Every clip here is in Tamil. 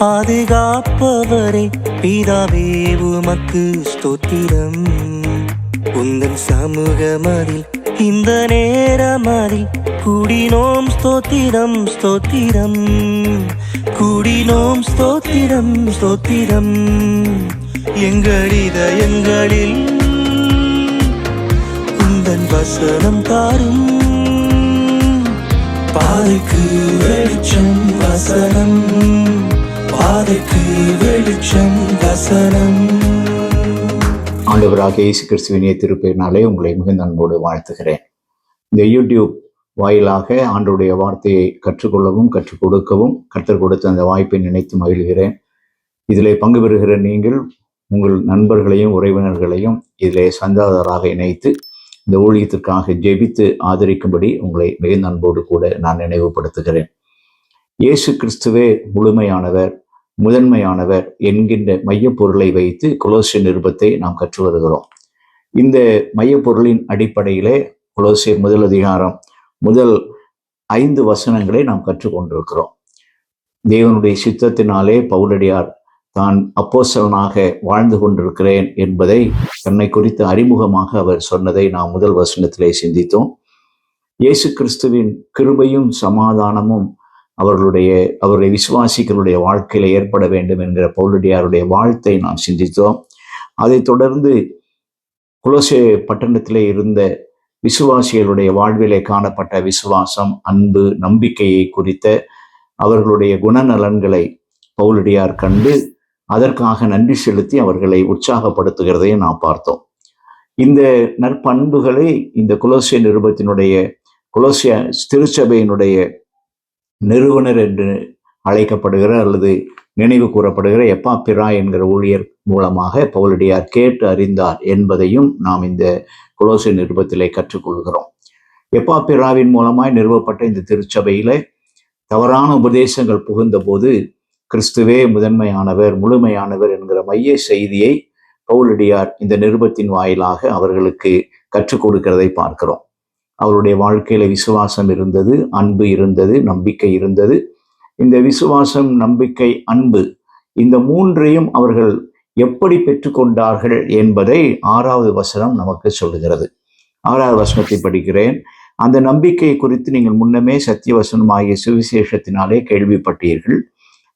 பாதுகாப்பவரே பிதாவே உமக்கு ஸ்தோத்திரம். உந்தன் சமூகமதில் இந்த நேரமதில் கூடினோம் ஸ்தோத்திரம் ஸ்தோத்திரம். கூடினோம் ஸ்தோத்திரம் ஸ்தோத்திரம். எங்கள் இதயங்களில் உந்தன் வசனம் தாரும். பாதைக்கு வெளிச்சம் வசனம். பாதைக்கு வெளிச்சம் வசனம். ஆண்டவராக இயேசு கிறிஸ்துவினிய திருப்பினாலே உங்களை மிகுந்த அன்போடு வாழ்த்துகிறேன். இந்த யூடியூப் வாயிலாக ஆண்டவருடைய வார்த்தையை கற்றுக்கொள்ளவும் கற்றுக் கொடுக்கவும் கற்றுக் கொடுத்த அந்த வாய்ப்பை நினைத்து மகிழ்கிறேன். இதில் பங்கு பெறுகிற நீங்கள் உங்கள் நண்பர்களையும் உறவினர்களையும் இதிலே சந்தாதாராக இணைத்து இந்த ஊழியத்திற்காக ஜெபித்து ஆதரிக்கும்படி உங்களை மிகுந்த அன்போடு கூட நான் நினைவுபடுத்துகிறேன். இயேசு கிறிஸ்துவே முழுமையானவர். முதன்மையானவர் என்கின்ற மையப்பொருளை வைத்து குலோசிய நிருபத்தை நாம் கற்று வருகிறோம். இந்த மையப்பொருளின் அடிப்படையிலே குலோசிய முதல் அதிகாரம் முதல் ஐந்து வசனங்களை நாம் கற்றுக்கொண்டிருக்கிறோம் தேவனுடைய சித்தத்தினாலே பவுலடியார் தான் அப்போசலனாக வாழ்ந்து கொண்டிருக்கிறேன் என்பதை தன்னை குறித்த அறிமுகமாக அவர் சொன்னதை நாம் முதல் வசனத்திலே சிந்தித்தோம். இயேசு கிறிஸ்துவின் கிருபையும் சமாதானமும் அவர்களுடைய அவருடைய விசுவாசிகளுடைய வாழ்க்கையில ஏற்பட வேண்டும் என்கிற பவுலடியாருடைய வாழ்த்தை நாம் சிந்தித்தோம். அதைத் தொடர்ந்து குலோசே பட்டணத்திலே இருந்த விசுவாசிகளுடைய வாழ்விலே காணப்பட்ட விசுவாசம் அன்பு நம்பிக்கையை குறித்த அவர்களுடைய குணநலன்களை பவுலடியார் கண்டு அதற்காக நன்றி செலுத்தி அவர்களை உற்சாகப்படுத்துகிறதையும் நாம் பார்த்தோம். இந்த நற்பண்புகளை இந்த குலோசிய நிருபத்தினுடைய குலோசிய திருச்சபையினுடைய நிறுவனர் என்று அழைக்கப்படுகிற அல்லது நினைவு கூறப்படுகிற எப்பா பிரா என்கிற ஊழியர் மூலமாக பவுலடியார் கேட்டு அறிந்தார் என்பதையும் நாம் இந்த குலோசி நிருபத்திலே கற்றுக்கொள்கிறோம். எப்பா பிராவின் மூலமாய் நிறுவப்பட்ட இந்த திருச்சபையில தவறான உபதேசங்கள் புகுந்த போது கிறிஸ்துவே முதன்மையானவர் முழுமையானவர் என்கிற மைய செய்தியை பவுலடியார் இந்த நிருபத்தின் வாயிலாக அவர்களுக்கு கற்றுக் கொடுக்கிறதை பார்க்கிறோம். அவருடைய வாழ்க்கையில் விசுவாசம் இருந்தது அன்பு இருந்தது நம்பிக்கை இருந்தது. இந்த விசுவாசம் நம்பிக்கை அன்பு இந்த மூன்றையும் அவர்கள் எப்படி பெற்றுக்கொண்டார்கள் என்பதை ஆறாவது வசனம் நமக்கு சொல்லுகிறது. ஆறாவது வசனத்தை படிக்கிறேன். அந்த நம்பிக்கை குறித்து நீங்கள் முன்னமே சத்தியவசனம் ஆகிய சுவிசேஷத்தினாலே கேள்விப்பட்டீர்கள்.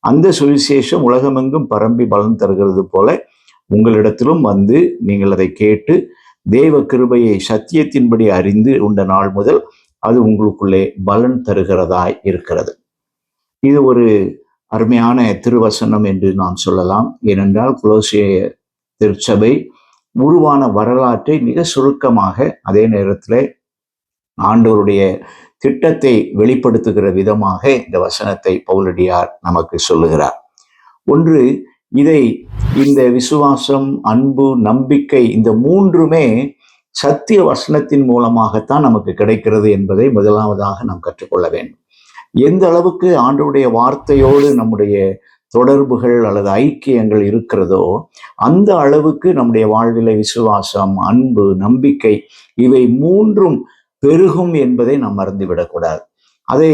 அந்த சுவிசேஷம் உலகமெங்கும் பரம்பி பலன் தருகிறது போல உங்களிடத்திலும் வந்து நீங்கள் அதை கேட்டு தேவ கிருபையை சத்தியத்தின்படி அறிந்து உண்ட நாள் முதல் அது உங்களுக்குள்ளே பலன் தருகிறதாய் இருக்கிறது. இது ஒரு அருமையான திருவசனம் என்று நாம் சொல்லலாம். ஏனென்றால் குலோசிய திருச்சபை உருவான வரலாற்றை மிக சுருக்கமாக அதே நேரத்தில் ஆண்டவருடைய திட்டத்தை வெளிப்படுத்துகிற விதமாக இந்த வசனத்தை பவுலடியார் நமக்கு சொல்லுகிறார். ஒன்று இதை இந்த விசுவாசம் அன்பு நம்பிக்கை இந்த மூன்றுமே சத்திய வசனத்தின் மூலமாகத்தான் நமக்கு கிடைக்கிறது என்பதை முதலாவதாக நாம் கற்றுக்கொள்ள வேண்டும். எந்த அளவுக்கு ஆண்டவுடைய வார்த்தையோடு நம்முடைய தொடர்புகள் அல்லது ஐக்கியங்கள் இருக்கிறதோ அந்த அளவுக்கு நம்முடைய வாழ்வில் விசுவாசம் அன்பு நம்பிக்கை இவை மூன்றும் பெருகும் என்பதை நாம் மறந்துவிடக்கூடாது. அதை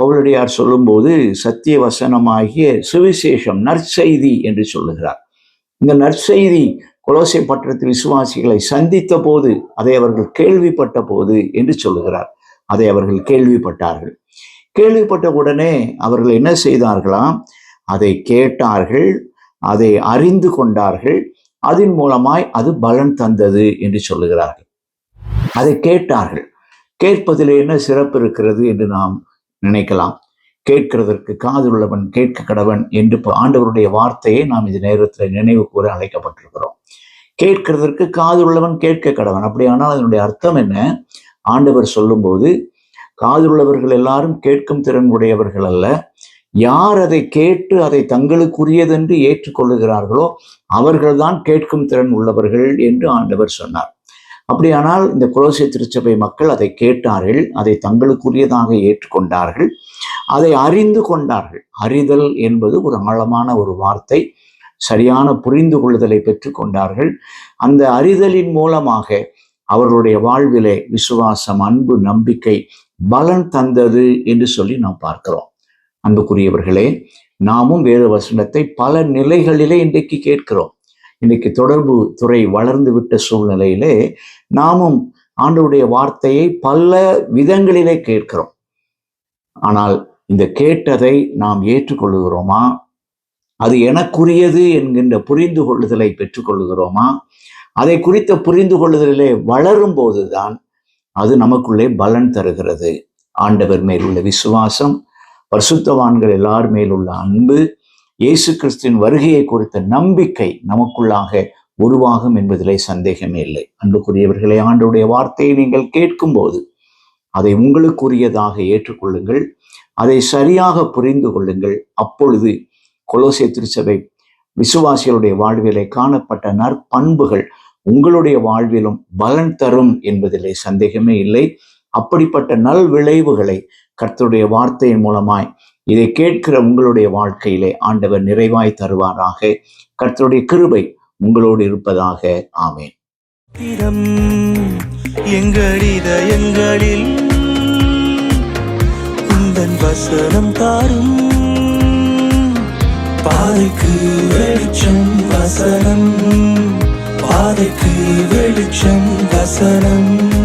பவுலடியார் சொல்லும்போது சத்திய வசனமாகிய சுவிசேஷம் நற்செய்தி என்று சொல்லுகிறார். இந்த நற்செய்தி குலோசை பட்டணத்தில் விசுவாசிகளை சந்தித்த போது அதை அவர்கள் கேள்விப்பட்ட போது என்று சொல்லுகிறார். அதை அவர்கள் கேள்விப்பட்டார்கள். கேள்விப்பட்ட உடனே அவர்கள் என்ன செய்தார்களாம்? அதை கேட்டார்கள் அதை அறிந்து கொண்டார்கள் அதன் மூலமாய் அது பலன் தந்தது என்று சொல்லுகிறார்கள். அதை கேட்டார்கள். கேட்பதில் என்ன சிறப்பு இருக்கிறது என்று நாம் நினைக்கலாம். கேட்கிறதற்கு காதுள்ளவன் கேட்க கடவன் என்று ஆண்டவருடைய வார்த்தையை நாம் இது நேரத்தில் நினைவு கூற அழைக்கப்பட்டிருக்கிறோம். கேட்கிறதற்கு காதுள்ளவன் கேட்க கடவன். அப்படியானால் அதனுடைய அர்த்தம் என்ன? ஆண்டவர் சொல்லும்போது காதுள்ளவர்கள் எல்லாரும் கேட்கும் திறன் உடையவர்கள் அல்ல. யார் அதை கேட்டு அதை தங்களுக்குரியதென்று ஏற்றுக்கொள்ளுகிறார்களோ அவர்கள்தான் கேட்கும் திறன் உள்ளவர்கள் என்று ஆண்டவர் சொன்னார். அப்படியானால் இந்த குலோசிய திருச்சபை மக்கள் அதை கேட்டார்கள் அதை தங்களுக்குரியதாக ஏற்றுக்கொண்டார்கள். அதை அறிந்து கொண்டார்கள். அறிதல் என்பது ஒரு ஆழமான ஒரு வார்த்தை சரியான புரிந்து கொள்ளுதலை பெற்றுக்கொண்டார்கள் அந்த அறிதலின் மூலமாக அவர்களுடைய வாழ்விலே விசுவாசம் அன்பு நம்பிக்கை பலன் தந்தது என்று சொல்லி நாம் பார்க்கிறோம். அன்புக்குரியவர்களே நாமும் வேத வசனத்தை பல நிலைகளிலே இன்றைக்கு கேட்கிறோம். இன்னைக்கு தொடர்பு துறை வளர்ந்து விட்ட சூழ்நிலையிலே நாமும் ஆண்டவருடைய வார்த்தையை பல விதங்களிலே கேட்கிறோம். ஆனால் இந்த கேட்டதை நாம் ஏற்றுக்கொள்ளுகிறோமா? அது எனக்குரியது என்கின்ற புரிந்து கொள்ளுதலை பெற்றுக்கொள்ளுகிறோமா? அதை குறித்த புரிந்து கொள்ளுதலிலே வளரும் போதுதான் அது நமக்குள்ளே பலன் தருகிறது. ஆண்டவர் மேல் உள்ள விசுவாசம் பரிசுத்தவான்கள் எல்லார் மேல் உள்ள அன்பு இயேசு கிறிஸ்துவின் வருகையை குறித்த நம்பிக்கை நமக்குள்ளாக உருவாகும் என்பதிலே சந்தேகமே இல்லை. அன்புக்குரியவர்களே ஆண்டுடைய வார்த்தையை நீங்கள் கேட்கும்போது அதை உங்களுக்குரியதாக ஏற்றுக்கொள்ளுங்கள். அதை சரியாக புரிந்து கொள்ளுங்கள். அப்பொழுது கொலோசிய திருச்சபை விசுவாசிகளுடைய வாழ்விலே காணப்பட்ட நற்பண்புகள் உங்களுடைய வாழ்விலும் பலன் தரும் என்பதிலே சந்தேகமே இல்லை. அப்படிப்பட்ட நல் விளைவுகளை கர்த்தருடைய வார்த்தையின் மூலமாய் இதை கேட்கிற உங்களுடைய வாழ்க்கையிலே ஆண்டவர் நிறைவாய் தருவாராக. கர்த்தருடைய கிருபை உங்களோடு இருப்பதாக. ஆமேன். எங்கள் இதயங்களில் உந்தன் வசனம் தாரும். பாதைக்கு வெளிச்சம் வசனம். பாதைக்கு வெளிச்சம் வசனம்.